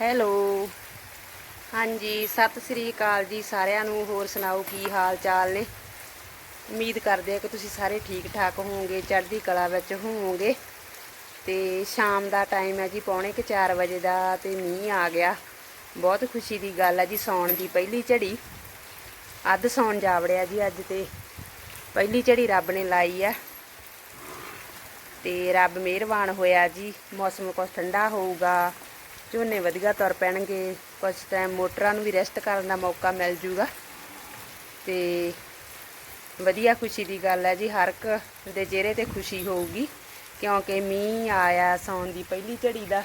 Hello. ਹਾਂਜੀ, ਸਤਿ ਸ੍ਰੀ ਅਕਾਲ ਜੀ ਸਾਰਿਆਂ ਨੂੰ, ਹੋਰ ਸੁਣਾਓ ਕੀ ਹਾਲ ਚਾਲ ਨੇ? ਉਮੀਦ ਕਰਦੇ ਆ ਕਿ ਤੁਸੀਂ ਸਾਰੇ ਠੀਕ ਠਾਕ ਹੋਵੋਗੇ, ਚੜ੍ਹਦੀ ਕਲਾ ਵਿੱਚ ਹੋਵੋਗੇ। ਤੇ ਸ਼ਾਮ ਦਾ ਟਾਈਮ ਹੈ ਜੀ, ਪੌਣੇ ਕਿ 4 ਵਜੇ ਦਾ ਤੇ ਮੀਂਹ ਆ ਗਿਆ। ਬਹੁਤ ਖੁਸ਼ੀ ਦੀ ਗੱਲ ਹੈ ਜੀ, ਸੌਣ ਦੀ ਪਹਿਲੀ ਝੜੀ। ਅੱਧ ਸੌਣ ਜਾਵੜਿਆ ਜੀ ਅੱਜ ਤੇ। ਪਹਿਲੀ ਝੜੀ ਰੱਬ ਨੇ ਲਾਈ ਆ ਤੇ ਰੱਬ ਮਿਹਰਬਾਨ ਹੋਇਆ ਜੀ, ਮੌਸਮ ਕੁਛ ਠੰਡਾ ਹੋਊਗਾ ਝੋਨੇ ਵਧੀਆ ਤੁਰ ਪੈਣਗੇ ਕੁਝ ਟਾਈਮ ਮੋਟਰਾਂ ਨੂੰ ਵੀ ਰੈਸਟ ਕਰਨ ਦਾ ਮੌਕਾ ਮਿਲ ਜੂਗਾ। ਤੇ ਵਧੀਆ ਖੁਸ਼ੀ ਦੀ ਗੱਲ ਹੈ ਜੀ, ਹਰ ਇੱਕ ਦੇ ਚਿਹਰੇ ਤੇ ਖੁਸ਼ੀ ਹੋਊਗੀ, ਕਿਉਂਕਿ ਮੀਂਹ ਆਇਆ ਸੌਣ ਦੀ ਪਹਿਲੀ ਝੜੀ ਦਾ,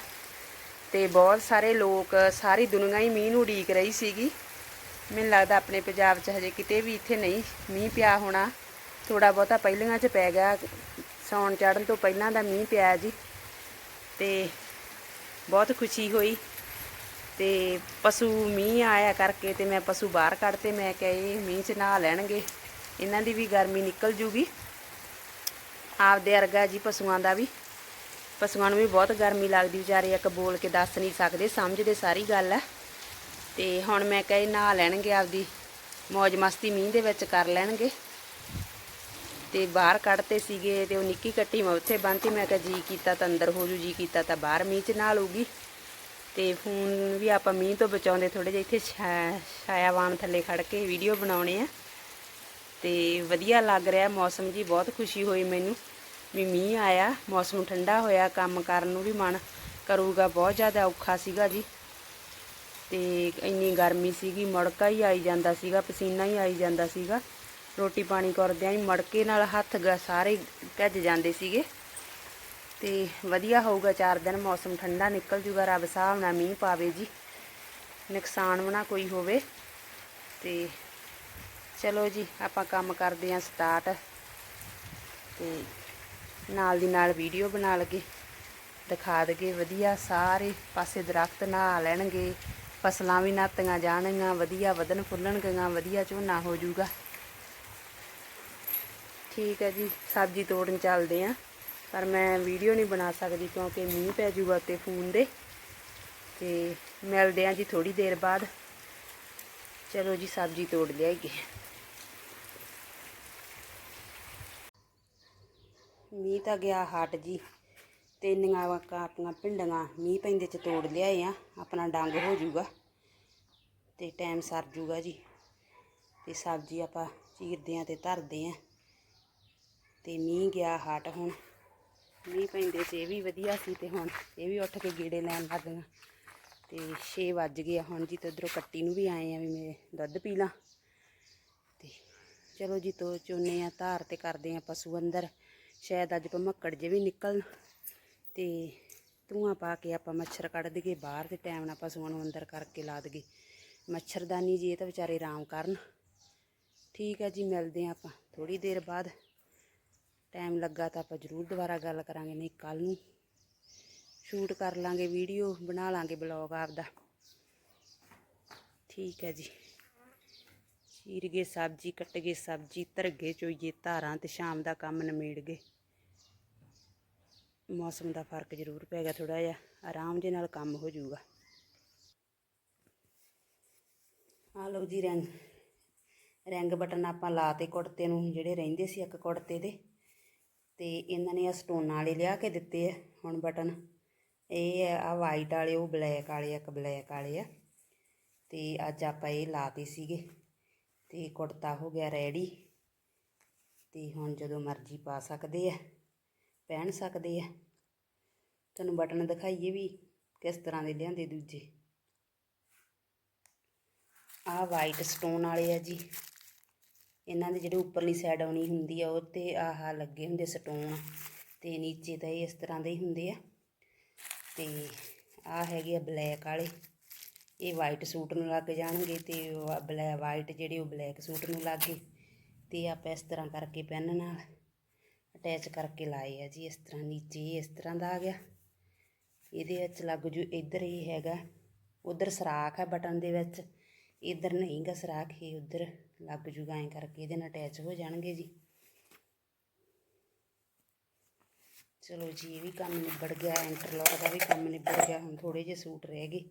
ਤੇ ਬਹੁਤ ਸਾਰੇ ਲੋਕ, ਸਾਰੀ ਦੁਨੀਆ ਹੀ ਮੀਂਹ ਨੂੰ ਉਡੀਕ ਰਹੀ ਸੀਗੀ। ਮੈਨੂੰ ਲੱਗਦਾ ਆਪਣੇ ਪੰਜਾਬ 'ਚ ਹਜੇ ਕਿਤੇ ਵੀ ਇੱਥੇ ਨਹੀਂ ਮੀਂਹ ਪਿਆ ਹੋਣਾ। ਥੋੜਾ ਬਹੁਤਾ ਪਹਿਲੀਆਂ 'ਚ ਪੈ ਗਿਆ ਸੌਣ ਚੜਨ ਤੋਂ ਪਹਿਲਾਂ ਦਾ ਮੀਂਹ ਪਿਆ ਜੀ। ਤੇ ਬਹੁਤ ਖੁਸ਼ੀ ਹੋਈ ਤੇ ਪਸ਼ੂ ਮੀਂਹ ਆਇਆ ਕਰਕੇ ਤੇ ਮੈਂ ਪਸ਼ੂ ਬਾਹਰ ਕੱਢਤੇ, ਮੈਂ ਕਿਹਾ ਇਹ ਮੀਂਹ 'ਚ ਨਹਾ ਲੈਣਗੇ, ਇਹਨਾਂ ਦੀ ਵੀ ਗਰਮੀ ਨਿਕਲ ਜੂਗੀ, ਆਪਦੇ ਅਰਗਾ ਜੀ ਪਸ਼ੂਆਂ ਦਾ ਵੀ, ਪਸ਼ੂਆਂ ਨੂੰ ਵੀ ਬਹੁਤ ਗਰਮੀ ਲੱਗਦੀ ਵਿਚਾਰੇ, ਇੱਕ ਬੋਲ ਕੇ ਦੱਸ ਨਹੀਂ ਸਕਦੇ, ਸਮਝਦੇ ਸਾਰੀ ਗੱਲ ਹੈ, ਤੇ ਹੁਣ ਮੈਂ ਕਹੇ ਨਹਾ ਲੈਣਗੇ ਆਪਦੀ ਮौज ਮਸਤੀ ਮੀਂਹ ਦੇ ਵਿੱਚ ਕਰ ਲੈਣਗੇ ਤੇ ਬਾਹਰ ਕੱਢਤੇ ਸੀਗੇ ਤੇ ਉਹ ਨਿੱਕੀ ਕੱਟੀ ਮੈਂ ਉੱਥੇ ਬੰਨਤੀ। ਮੈਂ ਕਿਹਾ, ਜੀ ਕੀਤਾ ਤਾਂ ਅੰਦਰ ਹੋ ਜੂ, ਜੀ ਕੀਤਾ ਤਾਂ ਬਾਹਰ ਮੀਂਹ 'ਚ ਨਾਲ ਲੂਗੀ ਤੇ ਫੋਨ ਵੀ ਆਪਾਂ ਮੀਂਹ ਤੋਂ ਬਚਾਉਂਦੇ ਥੋੜੇ ਜਿਹਾ। ਇੱਥੇ ਛਾ- ਛਾਇਆਵਾਨ ਥੱਲੇ ਖੜ ਕੇ ਵੀਡੀਓ ਬਣਾਉਣੇ ਆ। ਤੇ ਵਧੀਆ ਲੱਗ ਰਿਹਾ ਮੌਸਮ ਜੀ, ਬਹੁਤ ਖੁਸ਼ੀ ਹੋਈ ਮੈਨੂੰ ਵੀ ਮੀਂਹ ਆਇਆ। ਮੌਸਮ ਠੰਡਾ ਹੋਇਆ, ਕੰਮ ਕਰਨ ਨੂੰ ਵੀ ਮਨ ਕਰੂਗਾ। ਬਹੁਤ ਜ਼ਿਆਦਾ ਔਖਾ ਸੀਗਾ ਜੀ। ਤੇ ਇੰਨੀ ਗਰਮੀ ਸੀਗੀ, ਮੜਕਾ ਹੀ ਆਈ ਜਾਂਦਾ ਸੀਗਾ, ਪਸੀਨਾ ਹੀ ਆਈ ਜਾਂਦਾ ਸੀਗਾ। ਰੋਟੀ ਪਾਣੀ ਕਰਦਿਆਂ ਹੀ ਮੜਕੇ ਨਾਲ ਹੱਥ ਗ ਸਾਰੇ ਭੱਜ ਜਾਂਦੇ ਸੀਗੇ। ਤੇ ਵਧੀਆ ਹੋਊਗਾ ਚਾਰ ਦਿਨ, ਮੌਸਮ ਠੰਡਾ ਨਿਕਲ ਜੂਗਾ, ਰੱਬ ਹਿਸਾਬ ਨਾਲ ਮੀਂਹ ਪਾਵੇ ਜੀ। ਨੁਕਸਾਨ ਵੀ ਨਾ ਕੋਈ ਹੋਵੇ। ਤੇ ਚਲੋ ਜੀ, ਆਪਾਂ ਕੰਮ ਕਰਦੇ ਆਂ ਸਟਾਰਟ ਤੇ ਨਾਲ ਦੀ ਨਾਲ ਵੀਡੀਓ ਬਣਾ ਲਗੇ। ਦਿਖਾ ਦਗੇ ਵਧੀਆ, ਸਾਰੇ ਪਾਸੇ ਦਰਖਤ ਨਹਾ ਲੈਣਗੇ। ਫਸਲਾਂ ਵੀ ਨਾਤੀਆਂ ਜਾਣਗੀਆਂ, ਵਧੀਆ ਵਧਣ ਫੁੱਲਣਗੀਆਂ, ਵਧੀਆ ਝੋਨਾ ਹੋ ਜਾਊਗਾ ਠੀਕ ਹੈ ਜੀ, ਸਬਜ਼ੀ ਤੋੜਨ ਚੱਲਦੇ ਆਂ ਪਰ ਮੈਂ ਵੀਡੀਓ ਨਹੀਂ ਬਣਾ ਸਕਦੀ ਕਿਉਂਕਿ ਮੀਂਹ ਪੈ ਜੂਗਾ ਤੇ ਫੋਨ ਦੇ। ਤੇ ਮਿਲਦੇ ਆਂ ਜੀ ਥੋੜੀ ਦੇਰ ਬਾਅਦ। ਚਲੋ ਜੀ, ਸਬਜ਼ੀ ਤੋੜ ਲਿਆਈਏ। ਮੀਂਹ ਤਾਂ ਗਿਆ ਹਟ ਜੀ। ਤੇ ਇੰਨੀਆਂ ਆਪਣੀਆਂ ਪਿੰਡੀਆਂ ਮੀਂਹ ਪੈਂਦੇ ਚ ਤੋੜ ਲਿਆਏ ਆ। ਆਪਣਾ ਡੰਗ ਹੋ ਜਾਊਗਾ ਤੇ ਟਾਈਮ ਸਰ ਜਾਊਗਾ ਜੀ। ਤੇ ਸਬਜ਼ੀ ਆਪਾਂ ਚੀਰਦੇ ਆ ਤੇ ਧਰਦੇ ਆ ਤੇ ਮੀਂਹ ਗਿਆ ਹਟ ਹੁਣ। ਮੀਂਹ ਪੈਂਦੇ ਚ ਇਹ ਵੀ ਵਧੀਆ ਸੀ ਤੇ ਹੁਣ ਇਹ ਵੀ ਉੱਠ ਕੇ ਗੇੜੇ ਲੈਣ ਲੱਗ ਗਈਆਂ ਤੇ 6 ਵੱਜ ਗਏ ਹੁਣ ਜੀ ਤੇ ਉਧਰੋਂ ਕੱਟੀ ਨੂੰ ਵੀ ਆਏ ਆ ਵੀ ਮੈਂ ਦੁੱਧ ਪੀ ਲਾਂ। ਤੇ ਚਲੋ ਜੀ ਤੋ ਚੋਨੇ ਆ, ਧਾਰ ਤੇ ਕਰਦੇ ਆ ਪਸ਼ੂ ਅੰਦਰ। ਸ਼ਾਇਦ ਅੱਜ ਭਮੱਕੜ ਜੇ ਵੀ ਨਿਕਲ ਤੇ ਧੂਆਂ ਪਾ ਕੇ ਆਪਾਂ ਮੱਛਰ ਕੱਢ ਦਈਏ ਬਾਹਰ ਦੇ ਟਾਈਮ ਨਾਲ ਪਸ਼ੂਆਂ ਨੂੰ ਅੰਦਰ ਕਰਕੇ ਲਾ ਦਈਏ। ਮੱਛਰਦਾਨੀ ਜੀ ਇਹ ਤਾਂ ਵਿਚਾਰੇ ਆਰਾਮ ਕਰਨ। ਠੀਕ ਹੈ ਜੀ, ਮਿਲਦੇ ਆ ਆਪਾਂ ਥੋੜੀ ਦੇਰ ਬਾਅਦ। ਟਾਈਮ ਲੱਗਾ ਤਾਂ ਆਪਾਂ ਜ਼ਰੂਰ ਦੁਬਾਰਾ ਗੱਲ ਕਰਾਂਗੇ, ਨਹੀਂ ਕੱਲ ਨੂੰ। ਸ਼ੂਟ ਕਰ ਲਾਂਗੇ ਵੀਡੀਓ ਬਣਾ ਲਾਂਗੇ ਬਲੌਗ ਆਪਦਾ। ਠੀਕ ਹੈ ਜੀ। ਚੀਰ ਗਏ ਸਬਜ਼ੀ, ਕੱਟ ਗਏ ਸਬਜ਼ੀ ਧਰਗੇ ਚੋਈਏ ਧਾਰਾਂ ਤੇ ਸ਼ਾਮ ਦਾ ਕੰਮ ਨਿਮੇੜ ਗਏ। ਮੌਸਮ ਦਾ ਫ਼ਰਕ ਜ਼ਰੂਰ ਪੈ ਗਿਆ ਥੋੜਾ ਜਿਹਾ, ਆਰਾਮ ਦੇ ਨਾਲ ਕੰਮ ਹੋ ਜਾਊਗਾ। ਆ ਲਓ ਜੀ ਰੰਗ। ਰੰਗ ਬਟਨ ਆਪਾਂ ਲਾਤੇ ਕੁੜਤੇ ਨੂੰ, ਜਿਹੜੇ ਰਹਿੰਦੇ ਸੀ ਇੱਕ ਕੁੜਤੇ ਦੇ। ਤੇ ਇਹਨਾਂ ਨੇ ਆ ਸਟੋਨਾਂ ਵਾਲੇ ਲਿਆ ਕੇ ਦਿੱਤੇ ਆ ਹੁਣ ਬਟਨ। ਇਹ ਆ ਆ ਵਾਈਟ ਵਾਲੇ ਉਹ ਬਲੈਕ ਵਾਲੇ ਆ, ਇੱਕ ਬਲੈਕ ਵਾਲੇ ਆ। ਤੇ ਅੱਜ ਆਪਾਂ ਇਹ ਲਾਤੇ ਸੀਗੇ। ਤੇ ਕੁੜਤਾ ਹੋ ਗਿਆ ਰੈਡੀ ਤੇ ਹੁਣ ਜਦੋਂ ਮਰਜ਼ੀ ਪਾ ਸਕਦੇ ਆ ਪਹਿਨ ਸਕਦੇ ਆ। ਤੁਹਾਨੂੰ ਬਟਨ ਦਿਖਾਈਏ ਵੀ ਕਿਸ ਤਰ੍ਹਾਂ ਦੇ ਲਿਆਂਦੇ ਦੂਜੇ। ਆਹ ਵਾਈਟ ਸਟੋਨ ਵਾਲੇ ਆ ਜੀ। ਇਹਨਾਂ ਦੇ ਜਿਹੜੇ ਉੱਪਰਲੀ ਸਾਈਡ ਆਉਣੀ ਹੁੰਦੀ ਆ, ਉਹ ਤੇ ਆਹ ਲੱਗੇ ਹੁੰਦੇ ਸਟੋਨ ਤੇ ਨੀਚੇ ਤਾਂ ਇਹ ਇਸ ਤਰ੍ਹਾਂ ਦੇ ਹੀ ਹੁੰਦੇ ਆ। ਤੇ ਆਹ ਹੈਗੇ ਆ ਬਲੈਕ ਵਾਲੇ। ਇਹ ਵਾਈਟ ਸੂਟ ਨੂੰ ਲੱਗ ਜਾਣਗੇ ਤੇ ਬਲੈ ਵਾਈਟ ਜਿਹੜੇ ਉਹ ਬਲੈਕ ਸੂਟ ਨੂੰ ਲੱਗ। ਗਏ ਤੇ ਆਪਾਂ ਇਸ ਤਰ੍ਹਾਂ ਕਰਕੇ ਪੈਨ ਨਾਲ ਅਟੈਚ ਕਰਕੇ ਲਾਏ ਆ ਜੀ, ਇਸ ਤਰ੍ਹਾਂ ਨੀਚੇ ਇਸ ਤਰ੍ਹਾਂ ਦਾ ਆ ਗਿਆ। ਇਹਦੇ ਵਿੱਚ ਲੱਗ ਜੂ ਇੱਧਰ ਹੀ ਹੈਗਾ, ਉਧਰ ਸਰਾਖ ਹੈ ਬਟਨ ਦੇ ਵਿੱਚ। ਇੱਧਰ ਨਹੀਂ ਗਾ ਸਰਾਖ ਇਹ ਉਧਰ ਲੱਗ ਜੂਗਾ, ਐਂ ਕਰਕੇ ਇਹਦੇ ਨਾਲ ਅਟੈਚ ਹੋ ਜਾਣਗੇ ਜੀ। ਚਲੋ ਜੀ, ਇਹ ਵੀ ਕੰਮ ਨਿਬੜ ਗਿਆ ਇੰਟਰਲੌਕ ਦਾ ਵੀ ਕੰਮ ਨਿਬੜ ਗਿਆ, ਹੁਣ ਥੋੜੇ ਜਿਹੇ ਸੂਟ ਰਹਿ ਗਏ।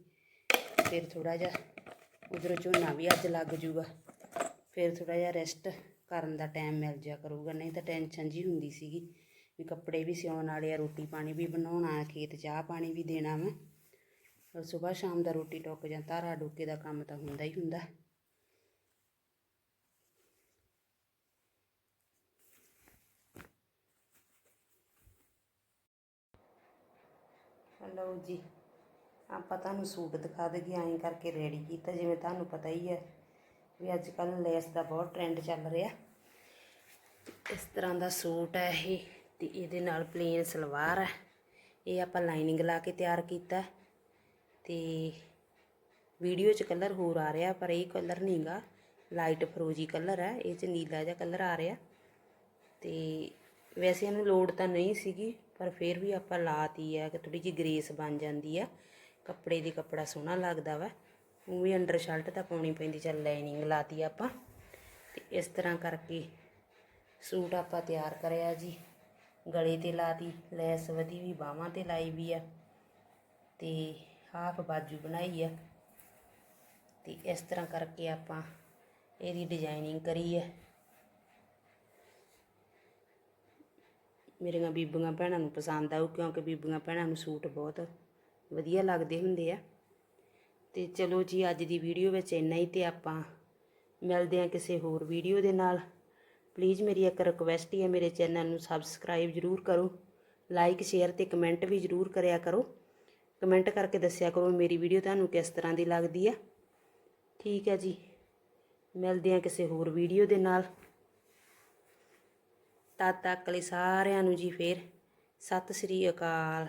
ਫਿਰ ਥੋੜਾ ਜਿਹਾ ਉਧਰੋਂ ਝੋਨਾ ਵੀ ਅੱਜ ਲੱਗ ਜੂਗਾ। ਫਿਰ ਥੋੜਾ ਜਿਹਾ ਰੈਸਟ ਕਰਨ ਦਾ ਟਾਈਮ ਮਿਲ ਜਾ ਕਰੂਗਾ, ਨਹੀਂ ਤਾਂ ਟੈਨਸ਼ਨ ਜੀ ਹੁੰਦੀ ਸੀਗੀ ਵੀ ਕੱਪੜੇ ਵੀ ਸਿਉਣ ਵਾਲੇ ਆ, ਰੋਟੀ ਪਾਣੀ ਵੀ ਬਣਾਉਣਾ, ਖੇਤ ਚਾਹ ਪਾਣੀ ਵੀ ਦੇਣਾ ਵਾ। ਸਵੇਰ ਸ਼ਾਮ ਦਾ ਰੋਟੀ ਟੋਕ ਜਾਂ ਧਾਰਾ ਡੋਕੇ ਦਾ ਕੰਮ ਤਾਂ ਹੁੰਦਾ ਹੀ ਹੁੰਦਾ। ਲਓ ਜੀ, ਆਪਾਂ ਤੁਹਾਨੂੰ ਸੂਟ ਦਿਖਾ ਦਈਏ, ਐਂ ਕਰਕੇ ਰੈਡੀ ਕੀਤਾ, ਜਿਵੇਂ ਤੁਹਾਨੂੰ ਪਤਾ ਹੀ ਹੈ ਵੀ ਅੱਜ ਕੱਲ ਲੈਸ ਦਾ ਬਹੁਤ ਟ੍ਰੈਂਡ ਚੱਲ ਰਿਹਾ। ਇਸ ਤਰ੍ਹਾਂ ਦਾ ਸੂਟ ਹੈ ਇਹ, ਤੇ ਇਹਦੇ ਨਾਲ ਪਲੇਨ ਸਲਵਾਰ ਹੈ। ਇਹ ਆਪਾਂ ਲਾਈਨਿੰਗ ਲਾ ਕੇ ਤਿਆਰ ਕੀਤਾ। ਤੇ ਵੀਡੀਓ 'ਚ ਕਲਰ ਹੋਰ ਆ ਰਿਹਾ, ਪਰ ਇਹ ਕਲਰ ਨਹੀਂਗਾ ਲਾਈਟ ਫਰੋਜੀ ਕਲਰ ਹੈ ਇਹ 'ਚ ਨੀਲਾ ਜਿਹਾ ਕਲਰ ਆ ਰਿਹਾ। ਤੇ ਵੈਸੇ ਇਹਨੂੰ ਲੋੜ ਤਾਂ ਨਹੀਂ ਸੀਗੀ, ਪਰ ਫਿਰ ਵੀ ਆਪਾਂ ਲਾਤੀ ਆ, ਕਿ ਥੋੜੀ ਜਿਹੀ ਗ੍ਰੇਸ ਬਣ ਜਾਂਦੀ ਆ। ਕੱਪੜੇ ਦੀ ਕੱਪੜਾ ਸੋਹਣਾ ਲੱਗਦਾ ਵਾ, ਉਹ ਵੀ ਅੰਡਰ ਸ਼ਰਟ ਤਾਂ ਪਾਉਣੀ ਪੈਂਦੀ, ਚੱਲ ਲਾਈਨਿੰਗ ਲਾਤੀ ਆਪਾਂ। ਤੇ ਇਸ ਤਰ੍ਹਾਂ ਕਰਕੇ ਸੂਟ ਆਪਾਂ ਤਿਆਰ ਕਰਿਆ ਜੀ। ਗਲੇ ਤੇ ਲਾਤੀ, ਲੈਸ ਵਧੀ ਵੀ, ਬਾਹਾਂ ਤੇ ਲਾਈ ਵੀ ਆ। ਤੇ ਹਾਫ ਬਾਜੂ ਬਣਾਈ ਆ। ਤੇ ਇਸ ਤਰ੍ਹਾਂ ਕਰਕੇ ਆਪਾਂ ਇਹਦੀ ਡਿਜ਼ਾਈਨਿੰਗ ਕਰੀ ਹੈ ਮੇਰੀਆਂ ਬੀਬੀਆਂ ਭੈਣਾਂ ਨੂੰ ਪਸੰਦ ਆਊ, ਕਿਉਂਕਿ ਬੀਬੀਆਂ ਭੈਣਾਂ ਨੂੰ ਸੂਟ ਬਹੁਤ ਵਧੀਆ ਲੱਗਦੇ ਹੁੰਦੇ ਆ। ਤੇ ਚਲੋ ਜੀ, ਅੱਜ ਦੀ ਵੀਡੀਓ ਵਿੱਚ ਇੰਨਾ ਹੀ ਤੇ ਆਪਾਂ ਮਿਲਦੇ ਹਾਂ ਕਿਸੇ ਹੋਰ ਵੀਡੀਓ ਦੇ ਨਾਲ। ਪਲੀਜ਼ ਮੇਰੀ ਇੱਕ ਰਿਕੁਐਸਟ ਹੀ ਹੈ, ਮੇਰੇ ਚੈਨਲ ਨੂੰ ਸਬਸਕ੍ਰਾਈਬ ਜ਼ਰੂਰ ਕਰੋ ਲਾਈਕ ਸ਼ੇਅਰ ਤੇ ਕਮੈਂਟ ਵੀ ਜ਼ਰੂਰ ਕਰਿਆ ਕਰੋ। ਕਮੈਂਟ ਕਰਕੇ ਦੱਸਿਆ ਕਰੋ ਮੇਰੀ ਵੀਡੀਓ ਤੁਹਾਨੂੰ ਕਿਸ ਤਰ੍ਹਾਂ ਦੀ ਲੱਗਦੀ ਆ। ਠੀਕ ਹੈ ਜੀ। ਮਿਲਦੇ ਹਾਂ ਕਿਸੇ ਹੋਰ ਵੀਡੀਓ ਦੇ ਨਾਲ। ਤਦ ਤੱਕ ਲਈ ਸਾਰਿਆਂ ਨੂੰ ਜੀ ਫੇਰ ਸਤਿ ਸ੍ਰੀ ਅਕਾਲ।